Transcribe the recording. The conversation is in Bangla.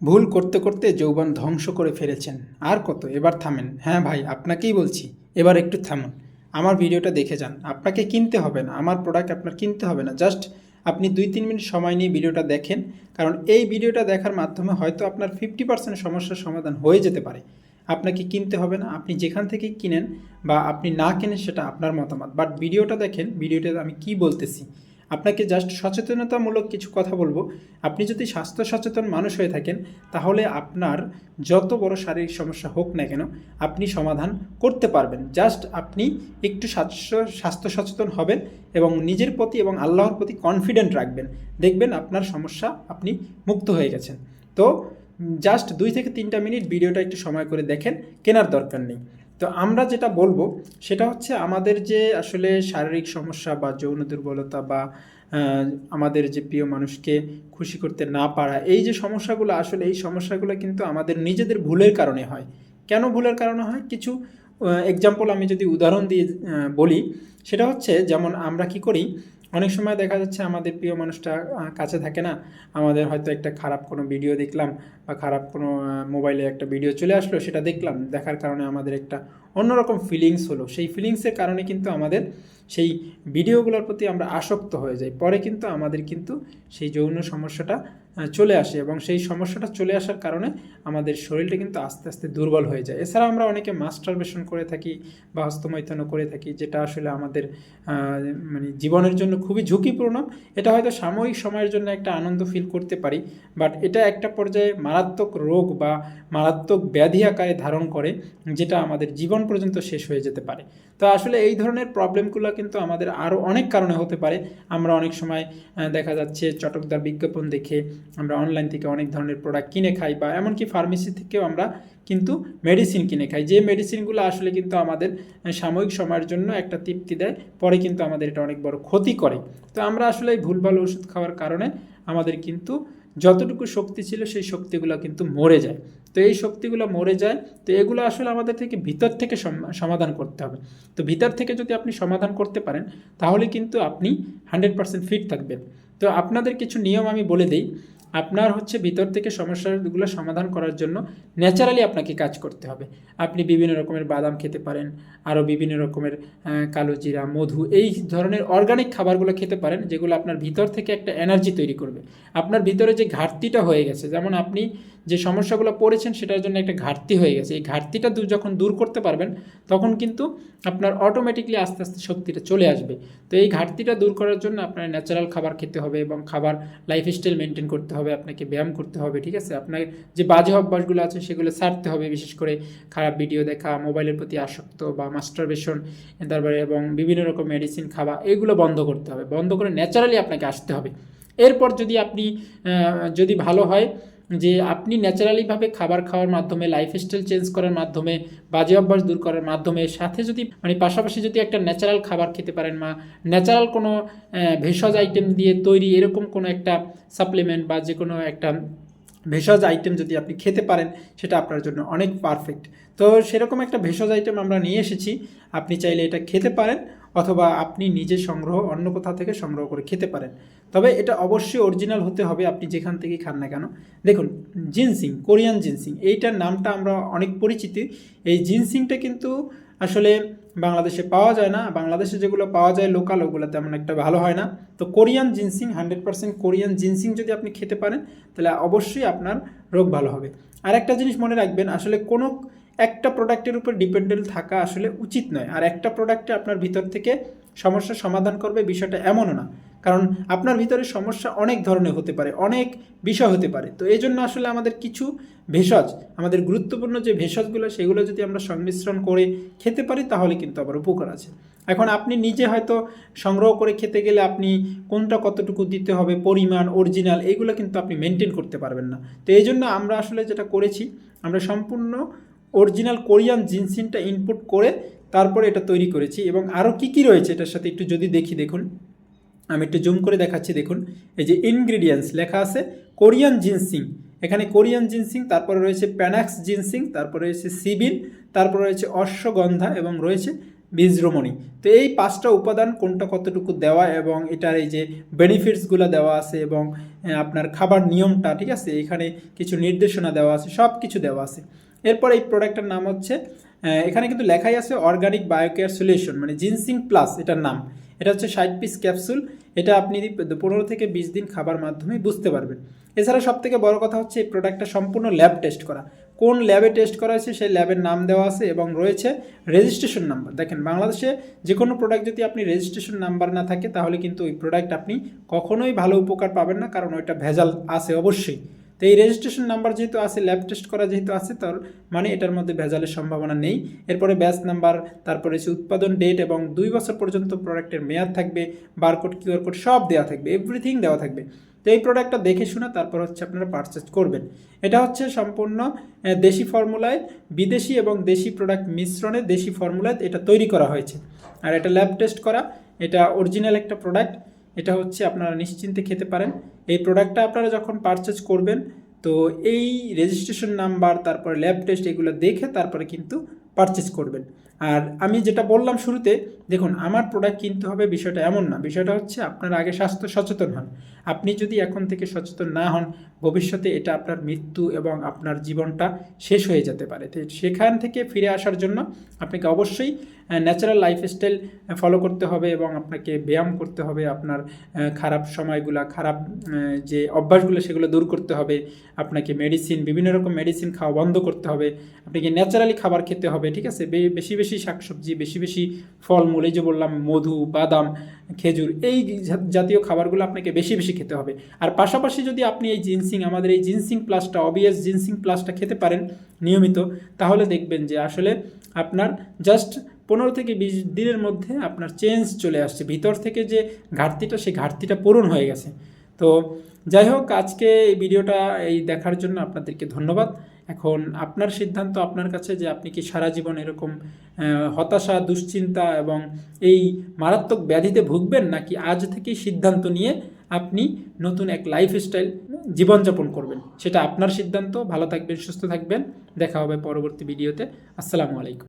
ভুল করতে করতে যৌবন ধ্বংস করে ফেলেছেন। আর কত? এবার থামেন। হ্যাঁ ভাই, আপনাকেই বলছি, এবার একটু থামুন। আমার ভিডিওটা দেখে যান। আপনাকে কিনতে হবে না, আমার প্রোডাক্ট আপনার কিনতে হবে না। জাস্ট আপনি দুই তিন মিনিট সময় নিয়ে ভিডিওটা দেখেন, কারণ এই ভিডিওটা দেখার মাধ্যমে হয়তো আপনার ফিফটি পার্সেন্ট সমস্যার সমাধান হয়ে যেতে পারে। আপনাকে কিনতে হবে না, আপনি যেখান থেকে কিনেন বা আপনি না কেনেন সেটা আপনার মতামত। বাট ভিডিওটা দেখেন ভিডিওটাতে আমি কি বলতেছি? আপনাকে জাস্ট সচেতনতামূলক কিছু কথা বলব। আপনি যদি স্বাস্থ্য সচেতন মানুষ হয়ে থাকেন, তাহলে আপনার যত বড় শারীরিক সমস্যা হোক না কেন, আপনি সমাধান করতে পারবেন। জাস্ট আপনি একটু স্বাস্থ্য স্বাস্থ্য সচেতন হবেন এবং নিজের প্রতি এবং আল্লাহর প্রতি কনফিডেন্ট রাখবেন। দেখবেন আপনার সমস্যা আপনি মুক্ত হয়ে গেছেন। তো জাস্ট দুই থেকে তিনটা মিনিট ভিডিওটা একটু সময় করে দেখেন, কেনার দরকার নেই। তো আমরা যেটা বলব, সেটা হচ্ছে আমাদের যে আসলে শারীরিক সমস্যা বা যৌন দুর্বলতা বা আমাদের যে প্রিয় মানুষকে খুশি করতে না পারা, এই যে সমস্যাগুলো আসলে এই সমস্যাগুলো কিন্তু আমাদের নিজেদের ভুলের কারণে হয়। কেন ভুলের কারণে হয়? কিছু এক্সাম্পল আমি যদি উদাহরণ দিয়ে বলি, সেটা হচ্ছে যেমন আমরা কি করি অনেক সময় দেখা যাচ্ছে আমাদের প্রিয় মানুষটা কাছে থাকে না। আমাদের হয়তো একটা খারাপ কোনো ভিডিও দেখলাম বা খারাপ কোনো মোবাইলে একটা ভিডিও চলে আসলো, সেটা দেখলাম। দেখার কারণে আমাদের একটা অন্যরকম ফিলিংস হলো। সেই ফিলিংসের কারণে কিন্তু আমাদের সেই ভিডিওগুলোর প্রতি আমরা আসক্ত হয়ে যাই। পরে কিন্তু আমাদের কিন্তু সেই যৌন সমস্যাটা চলে আসে এবং সেই সমস্যাটা চলে আসার কারণে আমাদের শরীরটা কিন্তু আস্তে আস্তে দুর্বল হয়ে যায়। এছাড়া আমরা অনেকে মাস্টারবেশন করে থাকি বা হস্তমৈথনও করে থাকি, যেটা আসলে আমাদের মানে জীবনের জন্য খুবই ঝুঁকিপূর্ণ। এটা হয়তো সাময়িক সময়ের জন্য একটা আনন্দ ফিল করতে পারি বাট এটা একটা পর্যায়ে মারাত্মক রোগ বা মারাত্মক ব্যাধি আকারে ধারণ করে, যেটা আমাদের জীবন পর্যন্ত শেষ হয়ে যেতে পারে। তো আসলে এই ধরনের প্রবলেমগুলো কিন্তু আমাদের আরও অনেক কারণে হতে পারে। আমরা অনেক সময় দেখা যাচ্ছে চটকদার বিজ্ঞাপন দেখে আমরা অনলাইন থেকে অনেক ধরনের প্রোডাক্ট কিনে খাই বা এমনকি ফার্মেসি থেকেও আমরা কিন্তু মেডিসিন কিনে খাই। যে মেডিসিনগুলো আসলে কিন্তু আমাদের সাময়িক সময়ের জন্য একটা তৃপ্তি দেয়, পরে কিন্তু আমাদের এটা অনেক বড় ক্ষতি করে। তো আমরা আসলে এই ভুলভাল ওষুধ খাওয়ার কারণে আমাদের কিন্তু যতটুকু শক্তি ছিল সেই শক্তিগুলো কিন্তু মরে যায়। তো এই শক্তিগুলো মরে যায়, তো এগুলো আসলে আমাদের থেকে ভিতর থেকে সম- সমাধান করতে হবে। তো ভিতর থেকে যদি আপনি সমাধান করতে পারেন, তাহলে কিন্তু আপনি হান্ড্রেড পার্সেন্ট ফিট থাকবেন। তো আপনাদের কিছু নিয়ম আমি বলে দিই আপনার হচ্ছে ভিতর থেকে সমস্যাগুলো সমাধান করার জন্য ন্যাচারালি আপনাকে কাজ করতে হবে। আপনি বিভিন্ন রকমের বাদাম খেতে পারেন, আরও বিভিন্ন রকমের কালো জিরা, মধু, এই ধরনের অর্গানিক খাবারগুলো খেতে পারেন, যেগুলো আপনার ভিতর থেকে একটা এনার্জি তৈরি করবে। আপনার ভিতরে যে ঘাটতিটা হয়ে গেছে, যেমন আপনি যে সমস্যাগুলো পড়েছেন, সেটার জন্য একটা ঘাটতি হয়ে গেছে। এই ঘাটতিটা যখন দূর করতে পারবেন, তখন কিন্তু আপনার অটোমেটিকলি আস্তে আস্তে শক্তিটা চলে আসবে। তো এই ঘাটতিটা দূর করার জন্য আপনার ন্যাচারাল খাবার খেতে হবে এবং খাবার লাইফস্টাইল মেনটেন করতে হবে। আপনাকে ব্যায়াম করতে হবে, ঠিক আছে? আপনার যে বাজে অভ্যাসগুলো আছে সেগুলো ছাড়তে হবে, বিশেষ করে খারাপ ভিডিও দেখা, মোবাইলের প্রতি আসক্ত বা মাস্টারবেশন তারপরে এবং বিভিন্ন রকম মেডিসিন খাওয়া, এগুলো বন্ধ করতে হবে। বন্ধ করে ন্যাচারালি আপনাকে আসতে হবে। এরপর যদি আপনি যদি ভালো হয় যে আপনি ন্যাচারালিভাবে খাবার খাওয়ার মাধ্যমে লাইফস্টাইল চেঞ্জ করার মাধ্যমে, বাজে অভ্যাস দূর করার মাধ্যমে, সাথে যদি মানে পাশাপাশি যদি একটা ন্যাচারাল খাবার খেতে পারেন বা ন্যাচারাল কোনো ভেষজ আইটেম দিয়ে তৈরি এরকম কোনো একটা সাপ্লিমেন্ট বা যে কোনো একটা ভেষজ আইটেম যদি আপনি খেতে পারেন, সেটা আপনার জন্য অনেক পারফেক্ট তো সেরকম একটা ভেষজ আইটেম আমরা নিয়ে এসেছি। আপনি চাইলে এটা খেতে পারেন। অথবা আপনি নিজে সংগ্রহ, অন্য কোথা থেকে সংগ্রহ করে খেতে পারেন। তবে এটা অবশ্যই অরিজিনাল হতে হবে আপনি যেখান থেকেই খান না কেন। দেখুন, জিনসিং, কোরিয়ান জিনসিং, এইটার নামটা আমরা অনেক পরিচিতি। এই জিনসিংটা কিন্তু আসলে বাংলাদেশে পাওয়া যায় না। বাংলাদেশে যেগুলো পাওয়া যায় লোকাল ওগুলো তেমন একটা ভালো হয় না। তো Korean ginseng hundred percent Korean ginseng যদি আপনি খেতে পারেন, তাহলে অবশ্যই আপনার রোগ ভালো হবে। আর একটা জিনিস মনে রাখবেন, আসলে কোনো একটা প্রোডাক্টের উপর ডিপেন্ডেন্ট থাকা আসলে উচিত নয়। আর একটা প্রোডাক্টে আপনার ভিতর থেকে সমস্যার সমাধান করবে বিষয়টা এমনও না। কারণ আপনার ভিতরে সমস্যা অনেক ধরনের হতে পারে, অনেক বিষয় হতে পারে। তো এই জন্য আসলে আমাদের কিছু ভেষজ, আমাদের গুরুত্বপূর্ণ যে ভেষজগুলো, সেগুলো যদি আমরা সংমিশ্রণ করে খেতে পারি, তাহলে কিন্তু আবার উপকার আছে। এখন আপনি নিজে হয়তো সংগ্রহ করে খেতে গেলে আপনি কোনটা কতটুকু দিতে হবে, পরিমাণ অরিজিনাল এইগুলো কিন্তু আপনি মেনটেন করতে পারবেন না। তো এই জন্য আমরা আসলে যেটা করেছি, আমরা সম্পূর্ণ অরিজিনাল কোরিয়ান জিনসিনটা ইনপুট করে তারপরে এটা তৈরি করেছি এবং আরও কী কী রয়েছে এটার সাথে একটু যদি দেখি, দেখুন। আমি একটু জুম করে দেখাচ্ছি, দেখুন। এই যে ইনগ্রিডিয়েন্টস লেখা আছে কোরিয়ান জিনসিং এখানে কোরিয়ান জিনসিং তারপরে রয়েছে প্যানাক্স জিনসিং তারপরে রয়েছে সিবিন তারপরে রয়েছে অশ্বগন্ধা এবং রয়েছে বীজ রমণী তো এই পাঁচটা উপাদান কোনটা কতটুকু দেওয়া এবং এটার এই যে বেনিফিটসগুলো দেওয়া আছে এবং আপনার খাবার নিয়মটা, ঠিক আছে? এখানে কিছু নির্দেশনা দেওয়া আছে সব কিছু দেওয়া আছে। এরপর এই প্রোডাক্টটার নাম হচ্ছে এখানে কিন্তু লেখাই আছে অর্গানিক বায়োকেয়ার সলিউশন মানে জিনসিং প্লাস এটার নাম। এটা হচ্ছে ষাট পিস ক্যাপসুল এটা আপনি পনেরো থেকে বিশ দিন খাবার মাধ্যমে বুঝতে পারবেন। এছাড়া সব থেকে বড় কথা হচ্ছে এই প্রোডাক্টটা সম্পূর্ণ ল্যাব টেস্ট করা। কোন ল্যাবে টেস্ট করা হয়েছে সেই ল্যাবের নাম দেওয়া আছে এবং রয়েছে রেজিস্ট্রেশন নাম্বার দেখেন, বাংলাদেশে যে কোনো প্রোডাক্ট যদি আপনি রেজিস্ট্রেশন নাম্বার না থাকে, তাহলে কিন্তু ওই প্রোডাক্ট আপনি কখনোই ভালো উপকার পাবেন না, কারণ ওইটা ভেজাল আছে অবশ্যই। তো এই রেজিস্ট্রেশন নাম্বার যেহেতু আছে ল্যাব টেস্ট করা যেহেতু আছে, তার মানে এটার মধ্যে ভেজালের সম্ভাবনা নেই। এরপরে ব্যাচ নাম্বার তারপরে হচ্ছে উৎপাদন ডেট এবং দুই বছর পর্যন্ত প্রোডাক্টের মেয়াদ থাকবে বারকোড কিউআর কোড সব দেওয়া থাকবে এভরিথিং দেওয়া থাকবে। তো এই প্রোডাক্টটা দেখে শুনে তারপর হচ্ছে আপনারা পারচেস করবেন। এটা হচ্ছে সম্পূর্ণ দেশি ফর্মুলায় বিদেশি এবং দেশি প্রোডাক্ট মিশ্রণে দেশি ফর্মুলায় এটা তৈরি করা হয়েছে। আর এটা ল্যাব টেস্ট করা, এটা অরিজিনাল একটা প্রোডাক্ট এটা হচ্ছে আপনারা নিশ্চিন্তে খেতে পারেন। এই প্রোডাক্টটা আপনারা যখন পারচেজ করবেন, তো এই রেজিস্ট্রেশন নাম্বার তারপরে ল্যাব টেস্ট এগুলো দেখে তারপরে কিন্তু পারচেজ করবেন। আর আমি যেটা বললাম শুরুতে, দেখুন, আমার প্রোডাক্ট কিনতে হবে বিষয়টা এমন না। বিষয়টা হচ্ছে আপনার আগে স্বাস্থ্য সচেতন হন। আপনি যদি এখন থেকে সচেতন না হন, ভবিষ্যতে এটা আপনার মৃত্যু এবং আপনার জীবনটা শেষ হয়ে যেতে পারে। সেখান থেকে ফিরে আসার জন্য আপনাকে অবশ্যই ন্যাচারাল লাইফস্টাইল ফলো করতে হবে এবং আপনাকে ব্যায়াম করতে হবে। আপনার খারাপ সময়গুলো, খারাপ যে অভ্যাসগুলো সেগুলো দূর করতে হবে। আপনাকে মেডিসিন বিভিন্ন রকম মেডিসিন খাওয়া বন্ধ করতে হবে। আপনাকে ন্যাচারালি খাবার খেতে হবে, ঠিক আছে? বে- বেশি বেশি শাকসবজি, বেশি বেশি ফলমূল, এই যে বললাম মধু, বাদাম, খেজুর, এই জাতীয় খাবারগুলো আপনাকে বেশি বেশি খেতে হবে। আর পাশাপাশি যদি আপনি এই জিনসিং, আমাদের এই জিনসিং প্লাসটা, অবিয়াস জিনসিং প্লাসটা খেতে পারেন নিয়মিত, তাহলে দেখবেন যে আসলে আপনার জাস্ট পনেরো থেকে বিশ দিনের মধ্যে আপনার চেঞ্জ চলে আসছে। ভিতর থেকে যে ঘাটতিটা, সেই ঘাটতিটা পূরণ হয়ে গেছে। তো যাই হোক, আজকে এই ভিডিওটা এই দেখার জন্য আপনাদেরকে ধন্যবাদ। এখন আপনার সিদ্ধান্ত আপনার কাছে যে আপনি কি সারা জীবন এরকম হতাশা, দুশ্চিন্তা এবং এই মারাত্মক ব্যাধিতে ভুগবেন? নাকি আজ থেকেই সিদ্ধান্ত নিয়ে আপনি নতুন এক লাইফস্টাইল জীবনযাপন করবেন? সেটা আপনার সিদ্ধান্ত। ভালো থাকবেন, সুস্থ থাকবেন। দেখা হবে পরবর্তী ভিডিওতে আসসালামু আলাইকুম।